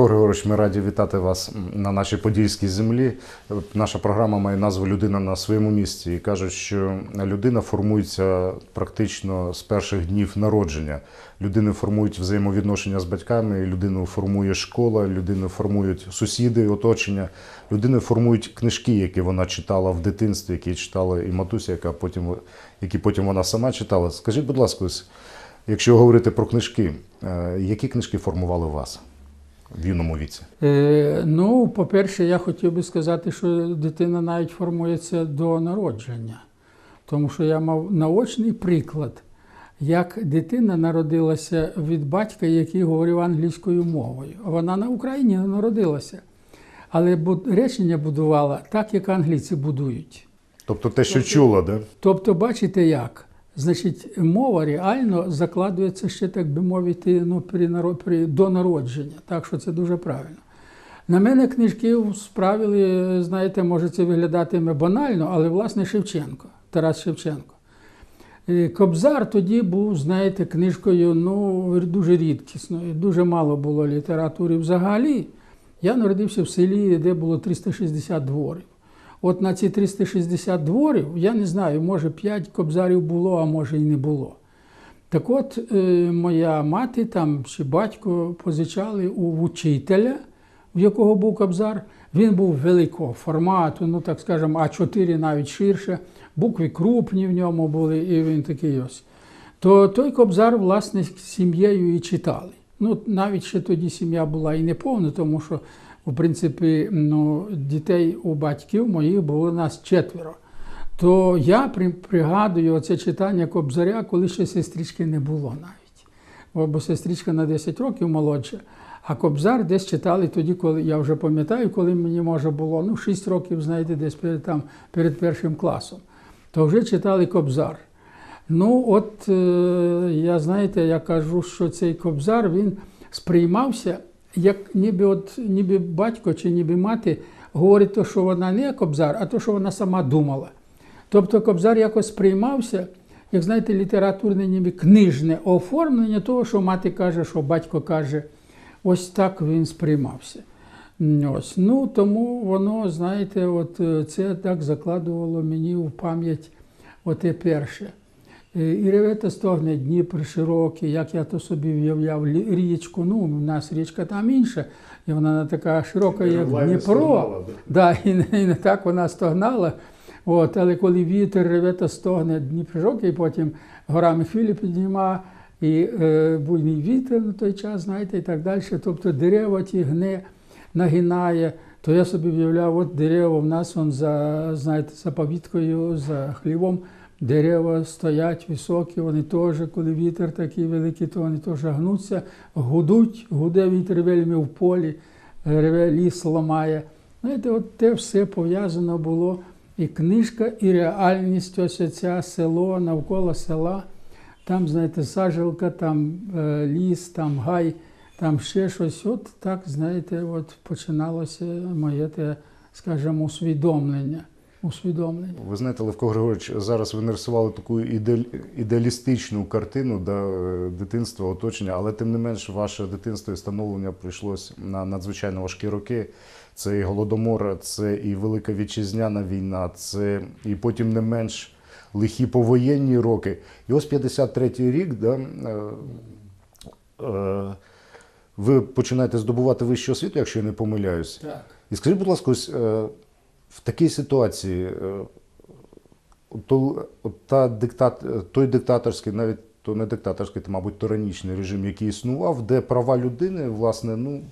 Левко Григорович, ми раді вітати вас на нашій подільській землі. Наша програма має назву Людина на своєму місці і кажуть, що людина формується практично з перших днів народження. Людини формують взаємовідношення з батьками, людину формує школа, людину формують сусіди, оточення, людини формують книжки, які вона читала в дитинстві, які читала і матуся, яка потім, які потім вона сама читала. Скажіть, будь ласка, якщо говорити про книжки, е, які книжки формували вас? В юному віці? Е, ну, по-перше, я хотів би сказати, що дитина навіть формується до народження. Тому що я мав наочний приклад, як дитина народилася від батька, який говорив англійською мовою. Вона на Україні народилася, але речення будувала так, як англійці будують. Тобто те, що чула, да? Тобто, бачите як? Значить, мова реально закладується ще, так би мовити, ну, при, при, до народження. Так що це дуже правильно. На мене книжки справили, знаєте, може це виглядатиме банально, але власне Шевченко, Тарас Шевченко. Е, Кобзар тоді був, знаєте, книжкою ну, дуже рідкісною. Дуже мало було літератури взагалі. Я народився в селі, де було 360 дворів. От на ці 360 дворів, я не знаю, може 5 кобзарів було, а може і не було. Так от, е, моя мати там чи батько позичали у учителя, в якого був кобзар. Він був великого формату, ну так скажемо, А4 навіть ширше, букви крупні в ньому були, і він такий ось. То той кобзар, власне, з сім'єю і читали. Ну, навіть ще тоді сім'я була і не повна, тому що, в принципі, ну, дітей у батьків моїх було нас четверо. То я при- пригадую оце читання Кобзаря, коли ще сестрички не було навіть. Бо сестричка на 10 років молодша. А Кобзар десь читали тоді, коли я вже пам'ятаю, коли мені може було ну, 6 років, знаєте, десь перед, там, перед першим класом. То вже читали Кобзар. Ну, от е, я знаєте, я кажу, що цей кобзар він сприймався, як ніби от, ніби батько чи ніби мати говорить, то, що вона не кобзар, а то, що вона сама думала. Тобто кобзар якось сприймався, як знаєте, літературне, ніби книжне оформлення того, що мати каже, що батько каже. Ось так він сприймався. Ось. Ну, тому воно, знаєте, от е, це так закладувало мені в пам'ять оте перше. Е, І ревета стогне Дніпр широкий, як я то собі в'являв річку. Ну, у нас річка там інша, і вона не така широка, як Дніпро. Да, і, не, і не так вона стогнала. От, але коли вітер реве та стогне Дніпр широкий, потім горами хвилі піднімає, і е, буйний вітер на той час, знаєте, і так далі. Тобто дерева ті гне, нагинає. То я собі виявляв, от дерева в нас он за, знаєте, за повіткою, за хлівом. Дерева стоять високі, вони теж, коли вітер такий великий, то вони теж гнуться, гудуть, гуде вітер вельми в полі, реве ліс ламає. Знаєте, от те все пов'язано було і книжка, і реальність, ось ця село навколо села. Там, знаєте, сажилка, там е, ліс, там гай, там ще щось. От так, знаєте, от починалося моє, те, скажімо, усвідомлення. Усвідомлення. Ви знаєте, Левко Григорович, зараз ви нарисували таку ідеалістичну картину да, е, дитинства, оточення, але тим не менш, ваше дитинство і становлення прийшлось на надзвичайно важкі роки. Це і голодомор, це і Велика Вітчизняна війна, це і потім не менш лихі повоєнні роки. І ось 53-й рік, да, е, е, ви починаєте здобувати вищу освіту, якщо я не помиляюсь. Так. І скажіть, будь ласка, ось е, в такій ситуації е, то, та диктат, е, той диктаторський, навіть то не диктаторський, то, мабуть, тиранічний режим, який існував, де права людини, власне, ну,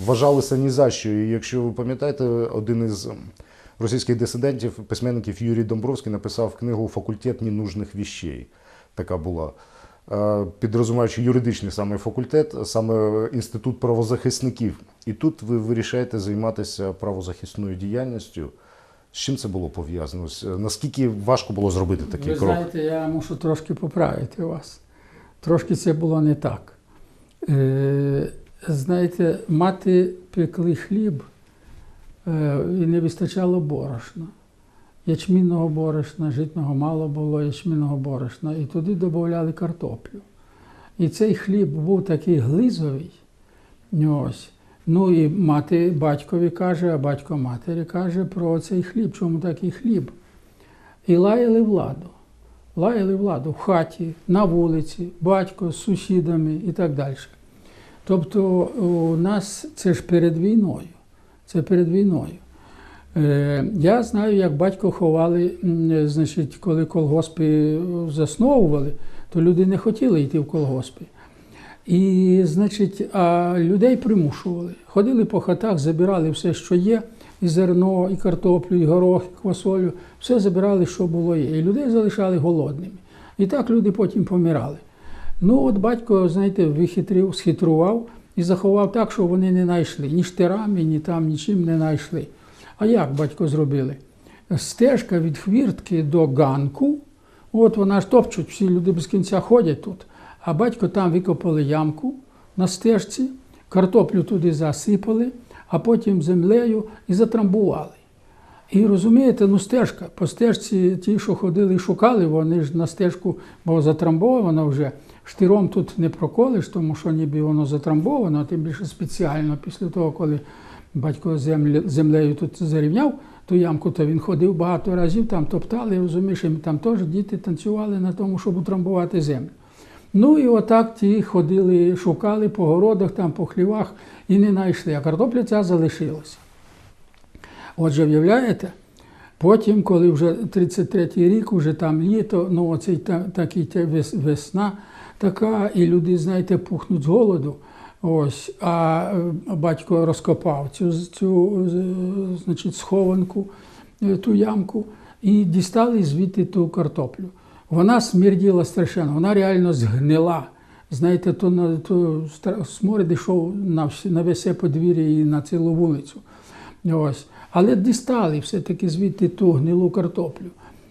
вважалися ні за що. І якщо ви пам'ятаєте, один із російських дисидентів, письменників Юрій Домбровський написав книгу Факультет ненужних віщей. Така була. Е, Підрозумаючи юридичний саме факультет, саме інститут правозахисників. І тут ви вирішаєте займатися правозахисною діяльністю. З чим це було пов'язано? Наскільки важко було зробити такий Ви крок? знаєте, я мушу трошки поправити вас. Трошки це було не так. Е, знаєте, мати пекли хліб е, і не вистачало борошна. Ячмінного борошна, житного мало було ячмінного борошна, і туди додавали картоплю. І цей хліб був такий глизовий, ось, Ну і мати батькові каже, а батько матері каже про цей хліб. Чому такий хліб? І лаяли владу. Лаяли владу в хаті, на вулиці, батько з сусідами і так далі. Тобто у нас це ж перед війною. Це перед війною. Е, Я знаю, як батько ховали, значить, коли колгоспи засновували, то люди не хотіли йти в колгоспи. І, значить, а людей примушували. Ходили по хатах, забирали все, що є, і зерно, і картоплю, і горох, і квасолю, все забирали, що було є. І людей залишали голодними. І так люди потім помирали. Ну, от батько, знаєте, вихитрив, схитрував і заховав так, що вони не знайшли. Ні штирами, ні там, нічим не знайшли. А як батько зробили? Стежка від хвіртки до ганку, от вона ж топчуть, всі люди без кінця ходять тут. А батько там викопали ямку на стежці, картоплю туди засипали, а потім землею і затрамбували. І розумієте, ну стежка, по стежці ті, що ходили і шукали, вони ж на стежку, бо затрамбовано вже. Штиром тут не проколиш, тому що ніби воно затрамбовано, тим більше спеціально після того, коли батько землі, землею тут зарівняв ту ямку, то він ходив багато разів, там топтали, розумієш, і там теж діти танцювали на тому, щоб утрамбувати землю. Ну і отак ті ходили, шукали по городах, там, по хлівах і не знайшли, а картопля ця залишилася. Отже, виявляєте, потім, коли вже 33-й рік, вже там літо, ну оцей та, такий весна така, і люди, знаєте, пухнуть з голоду. Ось, а е, батько розкопав цю, цю значить, схованку, е, ту ямку, і дістали звідти ту картоплю. Вона смерділа страшенно, вона реально згнила. Знаєте, то, на- то сморід йшов на, на весе подвір'я і на цілу вулицю. Ось. Але дістали все-таки звідти ту гнилу картоплю.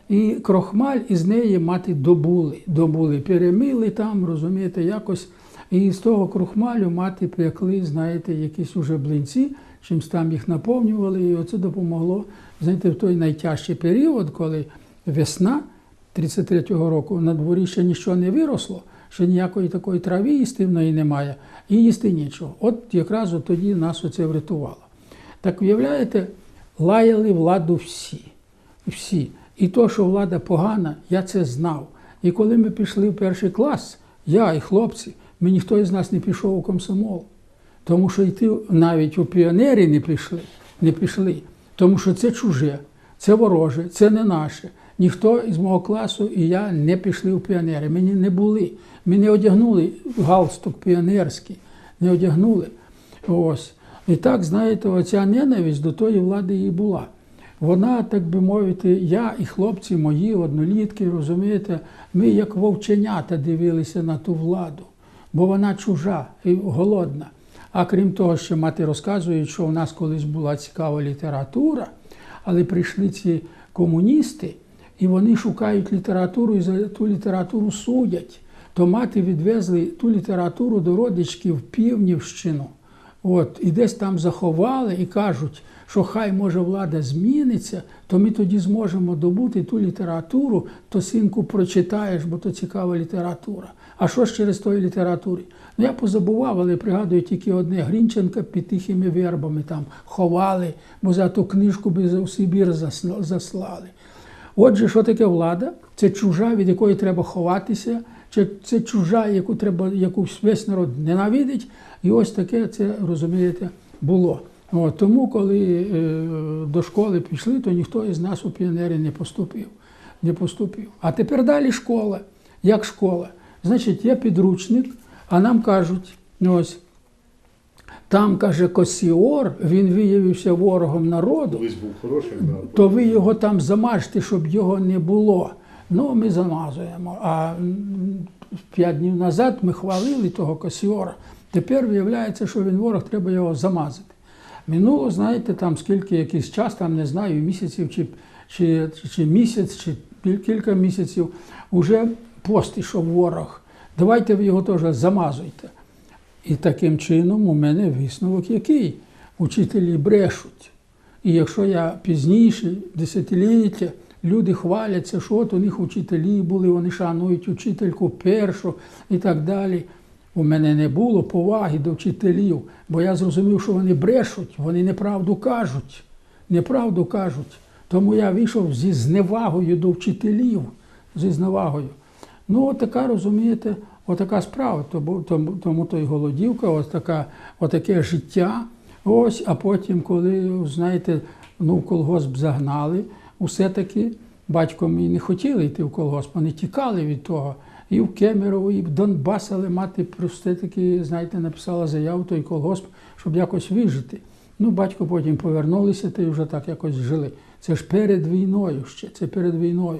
І крохмаль із неї мати добули. добули. Перемили там, розумієте, якось. І з того крохмалю мати пекли, знаєте, якісь уже блинці, чимсь там їх наповнювали. І оце допомогло, знаєте, в той найтяжчий період, коли весна 33-го року на дворі ще нічого не виросло, ще ніякої такої трави їстивної немає, і їсти нічого. От якраз тоді нас оце врятувало. Так уявляєте, лаяли владу всі. всі. І то, що влада погана, я це знав. І коли ми пішли в перший клас, я і хлопці, ми ніхто із нас не пішов у комсомол. Тому що йти навіть у піонери не пішли, не пішли. Тому що це чуже, це вороже, це не наше. Ніхто із мого класу і я не пішли в піонери. Ми не були. Ми не одягнули галстук піонерський, не одягнули. Ось. І так, знаєте, оця ненависть до тої влади і була. Вона, так би мовити, я і хлопці мої, однолітки, розумієте, ми як вовченята дивилися на ту владу, бо вона чужа і голодна. А крім того, що мати розказує, що у нас колись була цікава література, але прийшли ці комуністи, і вони шукають літературу і за ту літературу судять. То мати відвезли ту літературу до родичків в Півнівщину. От, і десь там заховали і кажуть, що хай може влада зміниться, то ми тоді зможемо добути ту літературу, то синку прочитаєш, бо то цікава література. А що ж через тої літератури? Ну я позабував, але пригадую тільки одне Грінченка під тихими вербами там ховали, бо за ту книжку би у Сибір засла- заслали. Отже, що таке влада? Це чужа, від якої треба ховатися, чи це чужа, яку треба, яку весь народ ненавидить. І ось таке це, розумієте, було. От, тому, коли е, до школи пішли, то ніхто із нас у піонери не поступив. Не поступив. А тепер далі школа. Як школа? Значить, є підручник, а нам кажуть, ось, там каже Косіор, він виявився ворогом народу був хороший, то ви його там замажте, щоб його не було. Ну, ми замазуємо. А п'ять днів назад ми хвалили того Косіора. Тепер виявляється, що він ворог, треба його замазати. Минуло, знаєте, там скільки якийсь час, там не знаю, місяців чи, чи, чи місяць, чи кілька місяців, уже пост ішов ворог. Давайте ви його теж замазуйте. І таким чином у мене висновок який? Учителі брешуть. І якщо я пізніше, десятиліття, люди хваляться, що от у них учителі були, вони шанують учительку першу і так далі. У мене не було поваги до вчителів, бо я зрозумів, що вони брешуть, вони неправду кажуть. Неправду кажуть. Тому я вийшов зі зневагою до вчителів, зі зневагою. Ну, от така, розумієте, отака справа. Тому, тому, то й голодівка, ось така, отаке життя. Ось, а потім, коли, знаєте, ну, колгосп загнали, усе-таки батько мій не хотіли йти в колгосп, вони тікали від того. І в Кемерово, і в Донбас, але мати просто таки, знаєте, написала заяву той колгосп, щоб якось вижити. Ну, батько потім повернулися та й вже так якось жили. Це ж перед війною ще, це перед війною.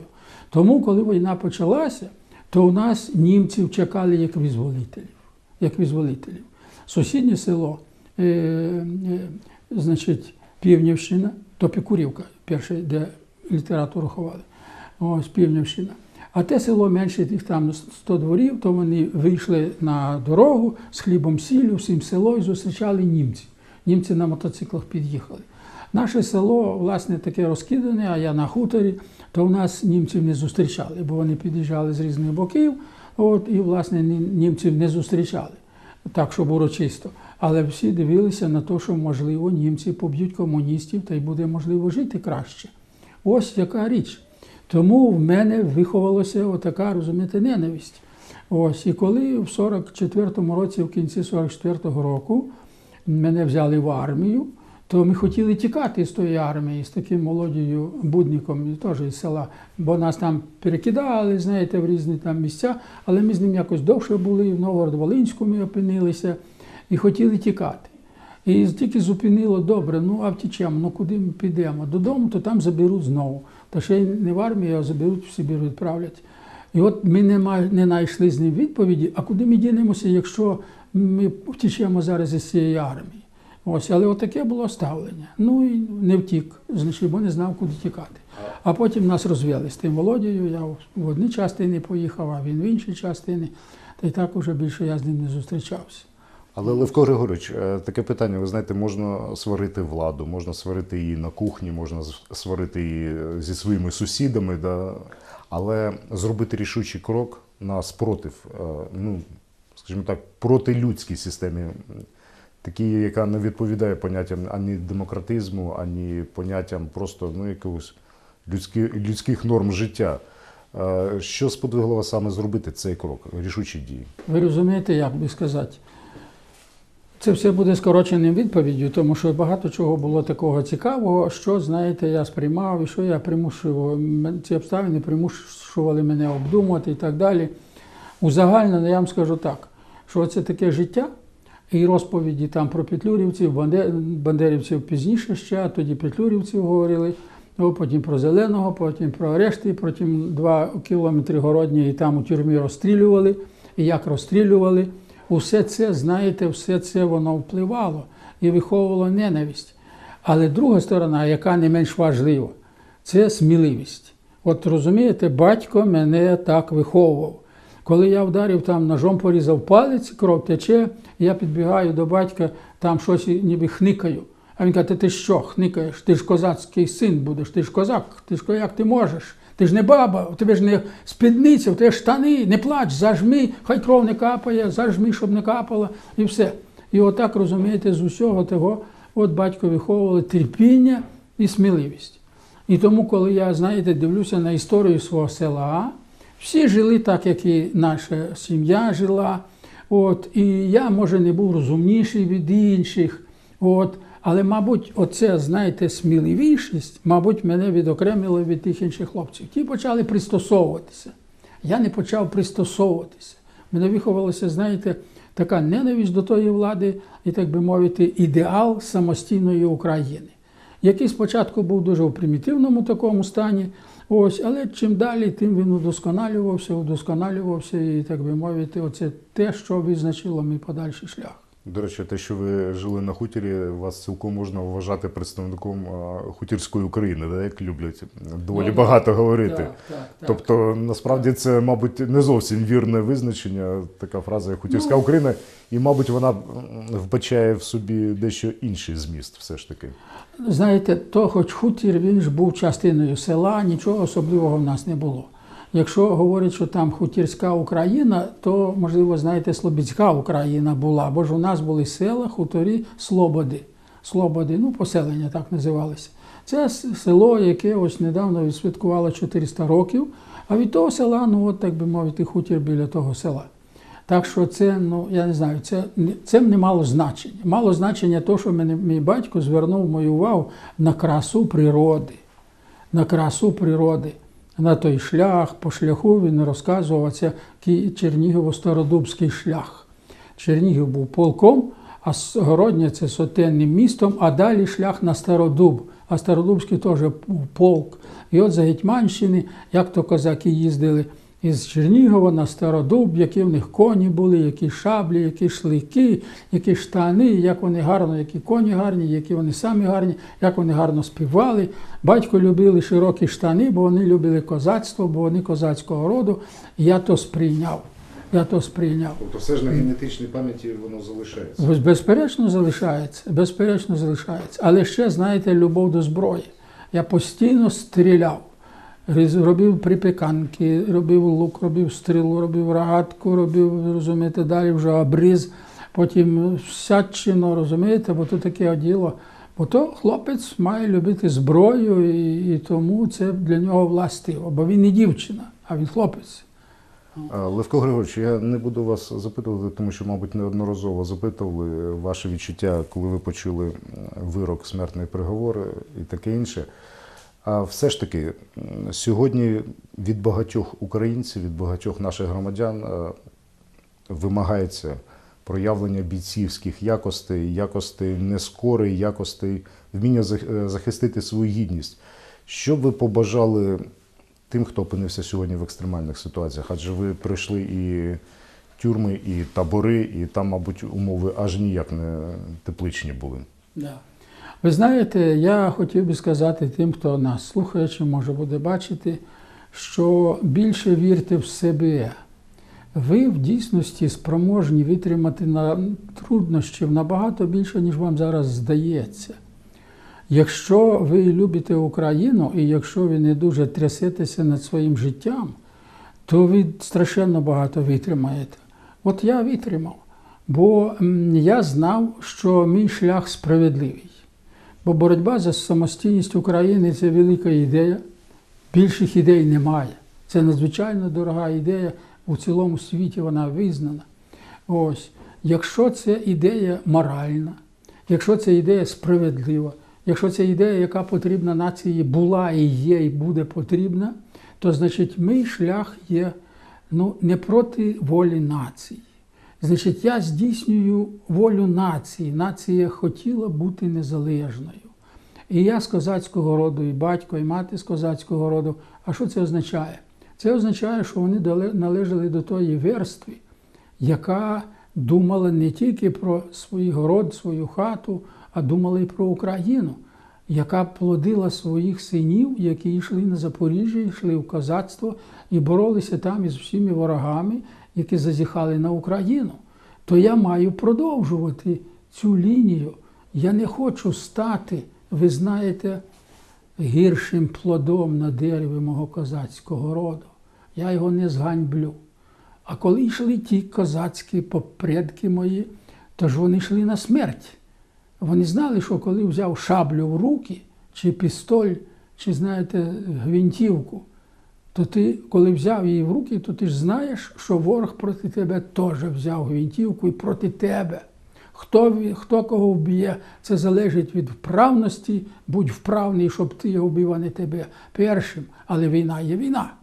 Тому, коли війна почалася, то у нас німців чекали як визволителів. Як визволителів. Сусіднє село, е, е, значить, Півнівщина, то Пікурівка, перше, де літературу ховали. Ось Півнівщина. А те село менше тих там 100 дворів, то вони вийшли на дорогу з хлібом сіллю, всім село і зустрічали німців. Німці на мотоциклах під'їхали. Наше село, власне, таке розкидане, а я на хуторі, то в нас німців не зустрічали, бо вони під'їжджали з різних боків, от, і, власне, німців не зустрічали, так, щоб урочисто. Але всі дивилися на те, що, можливо, німці поб'ють комуністів та й буде можливо жити краще. Ось яка річ. Тому в мене виховалася отака, розумієте, ненависть. Ось, і коли в 44-му році, в кінці 44-го року, мене взяли в армію, то ми хотіли тікати з тої армії з таким молодію будником, теж із села, бо нас там перекидали, знаєте, в різні там місця, але ми з ним якось довше були, в Новгород-Волинську ми опинилися і хотіли тікати. І тільки зупинило добре, ну а втічемо, ну куди ми підемо? Додому, то там заберуть знову. Та ще й не в армію, а заберуть в Сибір відправлять. І от ми не, знайшли з ним відповіді, а куди ми дінемося, якщо ми втічемо зараз із цієї армії. Ось, але от таке було ставлення. Ну і не втік, значить, бо не знав, куди тікати. А потім нас розвели з тим Володією. Я в- в одні частини поїхав, а він в інші частини. Та й так уже більше я з ним не зустрічався. Але Левко Григорович, е, таке питання, ви знаєте, можна сварити владу, можна сварити її на кухні, можна сварити її е, зі своїми сусідами, да? але зробити рішучий крок на спротив, е, ну, скажімо так, проти людській системі, м, такій, яка не відповідає поняттям ані демократизму, ані поняттям просто ну, якогось людські, людських норм життя. Е, Що сподвигло вас саме зробити цей крок, рішучі дії? Ви розумієте, як би сказати? Це все буде скороченим відповіддю, тому що багато чого було такого цікавого, що, знаєте, я сприймав і що я примушував. Ці обставини примушували мене обдумувати і так далі. Узагальнено я вам скажу так, що це таке життя і розповіді там про петлюрівців, бандерівців пізніше ще, а тоді петлюрівців говорили. Потім про зеленого, потім про арешти, потім два кілометри городні і там у тюрмі розстрілювали, і як розстрілювали. Усе це, знаєте, все це воно впливало і виховувало ненависть. Але друга сторона, яка не менш важлива, це сміливість. От розумієте, батько мене так виховував. Коли я вдарив там ножом порізав палець, кров тече, я підбігаю до батька, там щось ніби хникаю. А він каже, «Та ти що, хникаєш? Ти ж козацький син будеш, ти ж козак, ти ж як ти можеш? Ти ж не баба, у тебе ж не спідниця, у тебе штани, не плач, зажми, хай кров не капає, зажми, щоб не капало, і все. І отак, розумієте, з усього того, от батько виховували терпіння і сміливість. І тому, коли я, знаєте, дивлюся на історію свого села, всі жили так, як і наша сім'я жила. От, і я, може, не був розумніший від інших. От, але, мабуть, оце, знаєте, сміливішість, мабуть, мене відокремило від тих інших хлопців. Ті почали пристосовуватися. Я не почав пристосовуватися. Мене виховалася, знаєте, така ненависть до тої влади, і, так би мовити, ідеал самостійної України, який спочатку був дуже в примітивному такому стані. Ось, але чим далі, тим він удосконалювався, удосконалювався, і, так би мовити, оце те, що визначило мій подальший шлях. До речі, те, що ви жили на хутірі, вас цілком можна вважати представником хутірської України, да, як люблять доволі Ну, багато говорити. Так, так, так. Тобто, насправді це, мабуть, не зовсім вірне визначення, така фраза як хутірська Ну. Україна, і, мабуть, вона вбачає в собі дещо інший зміст, все ж таки. Знаєте, то хоч хутір, він ж був частиною села, нічого особливого в нас не було. Якщо говорять, що там хутірська Україна, то можливо, знаєте, Слобідська Україна була, бо ж у нас були села, хуторі, Слободи. Слободи, ну, поселення так називалися. Це село, яке ось недавно відсвяткувало 400 років, а від того села, ну от так би мовити, хутір біля того села. Так що це, ну я не знаю, це, це не мало значення. Мало значення те, що мене, мій батько звернув мою увагу на красу природи на красу природи, на той шлях. По шляху він розказувався Чернігово-Стародубський шлях. Чернігів був полком, а Городня це сотенним містом, а далі шлях на Стародуб. А Стародубський теж був полк. І от за Гетьманщини, як то козаки їздили із Чернігова на Стародуб, які в них коні були, які шаблі, які шлики, які штани, як вони гарно, які коні гарні, які вони самі гарні, як вони гарно співали. Батько любили широкі штани, бо вони любили козацтво, бо вони козацького роду. Я то сприйняв. Я то сприйняв. Тобто все ж на генетичній пам'яті воно залишається. Безперечно залишається, безперечно залишається. Але ще, знаєте, любов до зброї. Я постійно стріляв. Робив припіканки, робив лук, робив стрілу, робив рогатку, робив, розумієте, далі вже обріз, потім всячину, розумієте, бо то таке діло. Бо то хлопець має любити зброю, і, і тому це для нього властиво. Бо він не дівчина, а він хлопець. Левко Григорович, я не буду вас запитувати, тому що, мабуть, неодноразово запитували ваші відчуття, коли ви почули вирок, смертний приговор і таке інше. А все ж таки, сьогодні від багатьох українців, від багатьох наших громадян е, вимагається проявлення бійцівських якостей, якостей нескори, якостей вміння е, захистити свою гідність. Що ви побажали тим, хто опинився сьогодні в екстремальних ситуаціях? Адже ви пройшли і тюрми, і табори, і там, мабуть, умови аж ніяк не тепличні були. Да. Ви знаєте, я хотів би сказати тим, хто нас слухає, чи може буде бачити, що більше вірте в себе. Ви в дійсності спроможні витримати на труднощів набагато більше, ніж вам зараз здається. Якщо ви любите Україну і якщо ви не дуже трясетеся над своїм життям, то ви страшенно багато витримаєте. От я витримав, бо я знав, що мій шлях справедливий. Бо боротьба за самостійність України це велика ідея. Більших ідей немає. Це надзвичайно дорога ідея. У цілому світі вона визнана. Ось, якщо це ідея моральна, якщо це ідея справедлива, якщо це ідея, яка потрібна нації, була і є, і буде потрібна, то значить мій шлях є ну, не проти волі нації. Значить, я здійснюю волю нації. Нація хотіла бути незалежною. І я з козацького роду, і батько, і мати з козацького роду. А що це означає? Це означає, що вони належали до тої верстви, яка думала не тільки про свій город, свою хату, а думала і про Україну, яка плодила своїх синів, які йшли на Запоріжжя, йшли в козацтво і боролися там із всіми ворогами, які зазіхали на Україну. То я маю продовжувати цю лінію. Я не хочу стати, ви знаєте, гіршим плодом на дереві мого козацького роду. Я його не зганьблю. А коли йшли ті козацькі предки мої, то ж вони йшли на смерть. Вони знали, що коли взяв шаблю в руки, чи пістоль, чи, знаєте, гвинтівку, то ти, коли взяв її в руки, то ти ж знаєш, що ворог проти тебе теж взяв гвинтівку і проти тебе. Хто, хто кого вб'є, це залежить від вправності, будь вправний, щоб ти його вбив, а не тебе першим. Але війна є війна.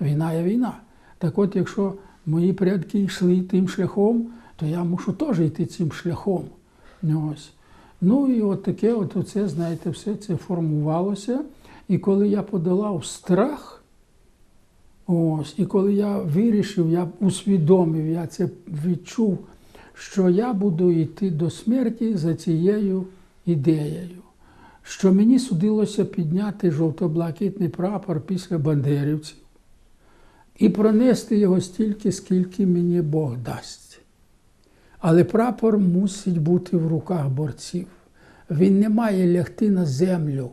Війна є війна. Так от, якщо мої предки йшли тим шляхом, то я мушу теж йти цим шляхом. Ось. Ну і от таке, от оце, знаєте, все це формувалося. І коли я подолав страх, ось, і коли я вирішив, я усвідомив, я це відчув, що я буду йти до смерті за цією ідеєю, що мені судилося підняти жовто-блакитний прапор після бандерівців і пронести його стільки, скільки мені Бог дасть. Але прапор мусить бути в руках борців. Він не має лягти на землю,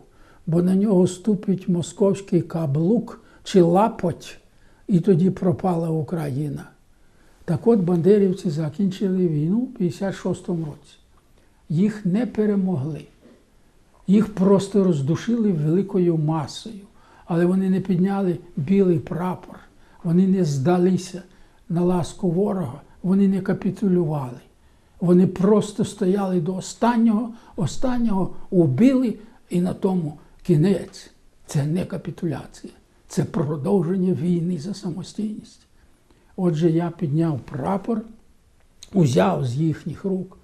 бо на нього ступить московський каблук чи лапоть, і тоді пропала Україна. Так от бандерівці закінчили війну в 56-му році. Їх не перемогли. Їх просто роздушили великою масою. Але вони не підняли білий прапор, вони не здалися на ласку ворога, вони не капітулювали. Вони просто стояли до останнього, останнього убили, і на тому кінець. Це не капітуляція, це продовження війни за самостійність. Отже, я підняв прапор, узяв з їхніх рук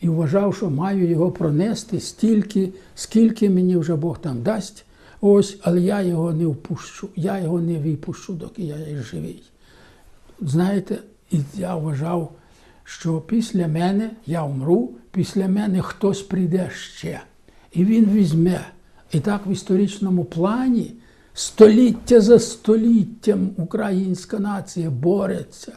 і вважав, що маю його пронести стільки, скільки мені вже Бог там дасть. Ось, але я його не впущу, я його не випущу, доки я є живий. Знаєте, і я вважав, що після мене я вмру, після мене хтось прийде ще. І він візьме. І так в історичному плані століття за століттям українська нація бореться.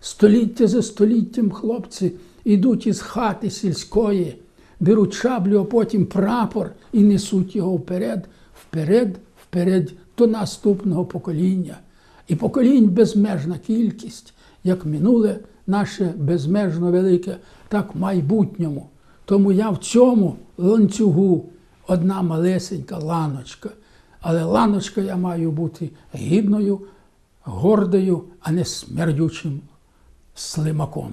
Століття за століттям хлопці йдуть із хати сільської, беруть шаблю, а потім прапор і несуть його вперед, вперед, вперед до наступного покоління. І поколінь безмежна кількість, як минуле наше безмежно велике, так в майбутньому. Тому я в цьому ланцюгу одна малесенька ланочка. Але ланочка я маю бути гідною, гордою, а не смердючим слимаком.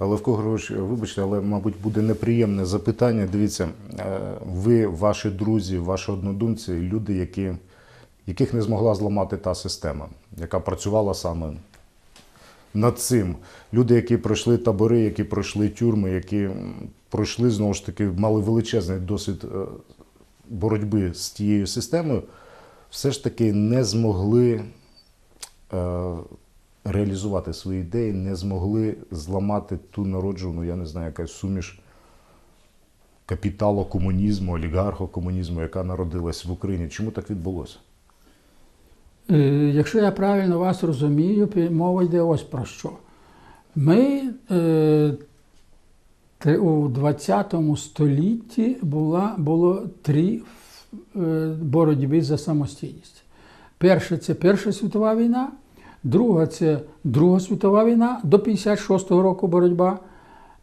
Левко Григорович, вибачте, але, мабуть, буде неприємне запитання. Дивіться, е, ви, ваші друзі, ваші однодумці, люди, які, яких не змогла зламати та система, яка працювала саме над цим. Люди, які пройшли табори, які пройшли тюрми, які пройшли знову ж таки, мали величезний досвід е, боротьби з тією системою, все ж таки не змогли е, реалізувати свої ідеї, не змогли зламати ту народжувану, я не знаю, якась суміш капіталу комунізму, олігархокомунізму, яка народилась в Україні. Чому так відбулося? Е, Якщо я правильно вас розумію, мова йде ось про що. Ми е, у 20 столітті була, було три е, боротьби за самостійність. Перша це Перша світова війна, друга це Друга світова війна до 56-го року боротьба.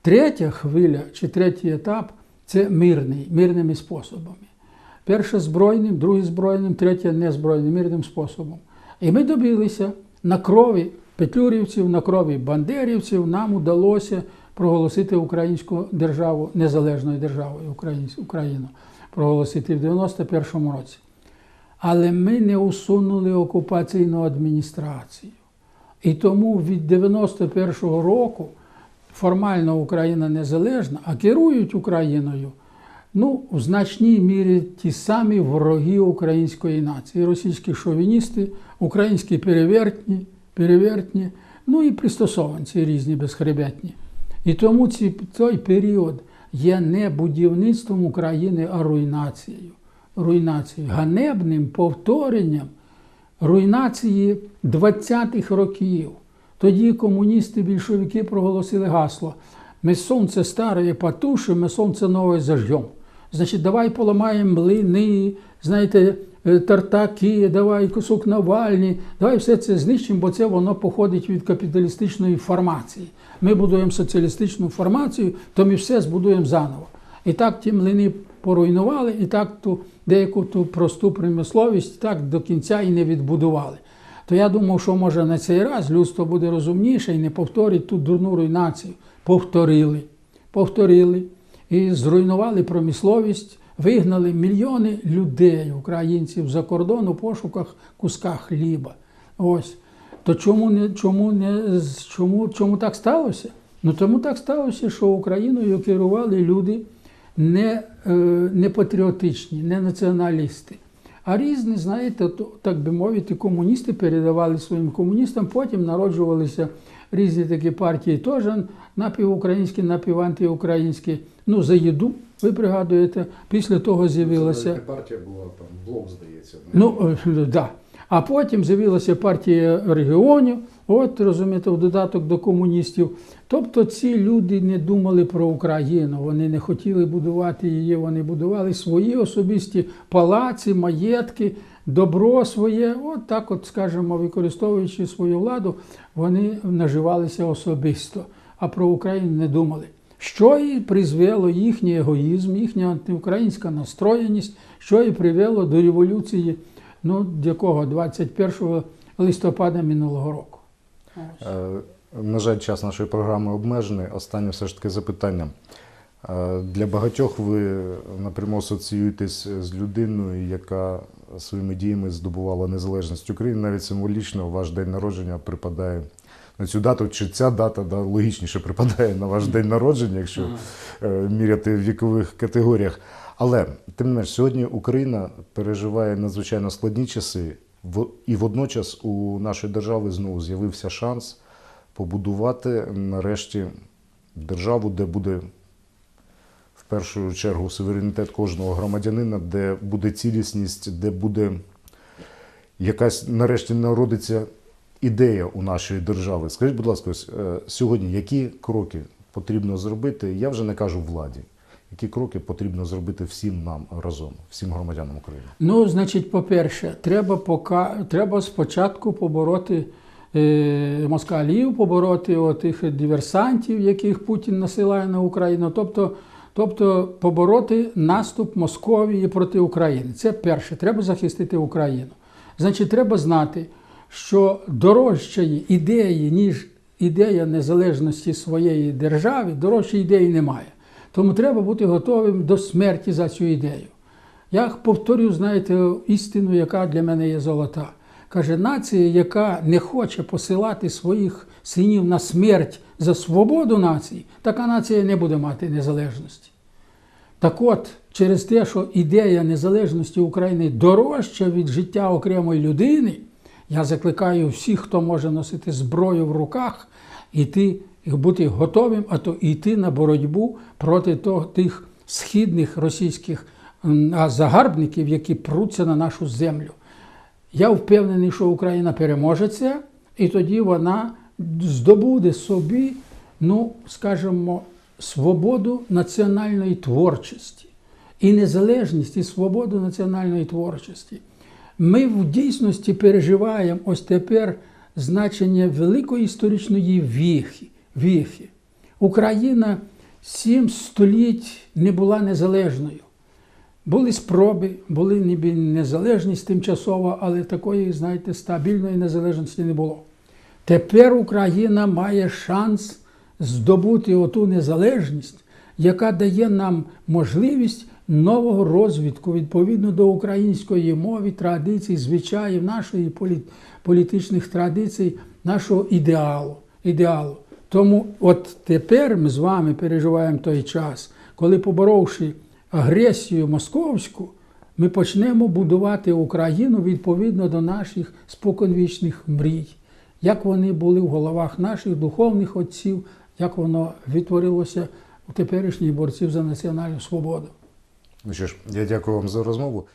Третя хвиля чи третій етап це мирний, мирними способами. Перша збройним, другий збройним, третя незбройним, мирним способом. І ми добилися на крові петлюрівців, на крові бандерівців, нам удалося проголосити українську державу незалежною державою Україну, проголосити в 91-му році. Але ми не усунули окупаційну адміністрацію. І тому від 91-го року формально Україна незалежна, а керують Україною ну, в значній мірі ті самі вороги української нації, російські шовіністи, українські перевертні, перевертні, ну і пристосованці різні безхребетні. І тому ці, той період є не будівництвом України, а руйнацією. Руйнацією, ганебним повторенням руйнації 20-х років. Тоді комуністи, більшовики проголосили гасло: ми сонце старе потушимо, ми сонце нове зажжем. Значить, давай поламаємо млини, знаєте, тартаки, давай кусок Навальні, давай все це знищимо, бо це воно походить від капіталістичної формації. Ми будуємо соціалістичну формацію, то ми все збудуємо заново. І так ті млини поруйнували, і так ту деяку ту просту промисловість так до кінця і не відбудували. То я думав, що може на цей раз людство буде розумніше і не повторить ту дурну руйнацію. Повторили, повторили і зруйнували промисловість, вигнали мільйони людей, українців за кордон у пошуках куска хліба. Ось. То чому не чому не чому, чому так сталося? Ну тому так сталося, що Україною керували люди не, е, не патріотичні, не націоналісти. А різні, знаєте, то, так би мовити, комуністи передавали своїм комуністам, потім народжувалися різні такі партії, теж напівукраїнські, напівантиукраїнські. Ну, за їду, ви пригадуєте, після того з'явилася. партія була там блок, здається. Ну, е, да. А потім з'явилася партія регіонів, от розумієте, в додаток до комуністів. Тобто ці люди не думали про Україну, вони не хотіли будувати її, вони будували свої особисті палаці, маєтки, добро своє, от так, от, скажімо, використовуючи свою владу, вони наживалися особисто, а про Україну не думали. Що і призвело їхній егоїзм, їхня антиукраїнська настроєність, що і привело до революції, ну, якого 21 листопада минулого року. Е, На жаль, час нашої програми обмежений. Останнє все ж таки запитання. Е, Для багатьох ви напряму асоціюєтесь з людиною, яка своїми діями здобувала незалежність України. Навіть символічно ваш день народження припадає на цю дату, чи ця дата да, логічніше припадає на ваш день народження, якщо е, міряти в вікових категоріях. Але тим не менш, сьогодні Україна переживає надзвичайно складні часи, В- і водночас у нашої держави знову з'явився шанс побудувати нарешті державу, де буде в першу чергу суверенітет кожного громадянина, де буде цілісність, де буде якась нарешті народиться ідея у нашої держави. Скажіть, будь ласка, ось, е, сьогодні які кроки потрібно зробити? Я вже не кажу владі. Які кроки потрібно зробити всім нам разом, всім громадянам України? Ну, значить, по-перше, треба, пока, треба спочатку побороти е, москалів, побороти отих диверсантів, яких Путін насилає на Україну, тобто, тобто побороти наступ Московії проти України. Це перше, треба захистити Україну. Значить, треба знати, що дорожчої ідеї, ніж ідея незалежності своєї держави, дорожчої ідеї немає. Тому треба бути готовим до смерті за цю ідею. Я повторюю, знаєте, істину, яка для мене є золота. Каже, нація, яка не хоче посилати своїх синів на смерть за свободу нації, така нація не буде мати незалежності. Так от, через те, що ідея незалежності України дорожча від життя окремої людини, я закликаю всіх, хто може носити зброю в руках, іти, бути готовим, а то йти на боротьбу проти тих східних російських загарбників, які пруться на нашу землю. Я впевнений, що Україна переможе це, і тоді вона здобуде собі, ну, скажімо, свободу національної творчості і незалежність, і свободу національної творчості. Ми в дійсності переживаємо ось тепер значення великої історичної віхи. віхи. Україна сім століть не була незалежною. Були спроби, були ніби незалежність тимчасова, але такої, знаєте, стабільної незалежності не було. Тепер Україна має шанс здобути оту незалежність, яка дає нам можливість нового розвитку відповідно до української мови, традицій, звичаїв, нашої полі- політичних традицій, нашого ідеалу. ідеалу. Тому от тепер ми з вами переживаємо той час, коли, поборовши агресію московську, ми почнемо будувати Україну відповідно до наших споконвічних мрій, як вони були в головах наших духовних отців, як воно відтворилося теперішніх борців за національну свободу. Ну що ж, я дякую вам за розмову.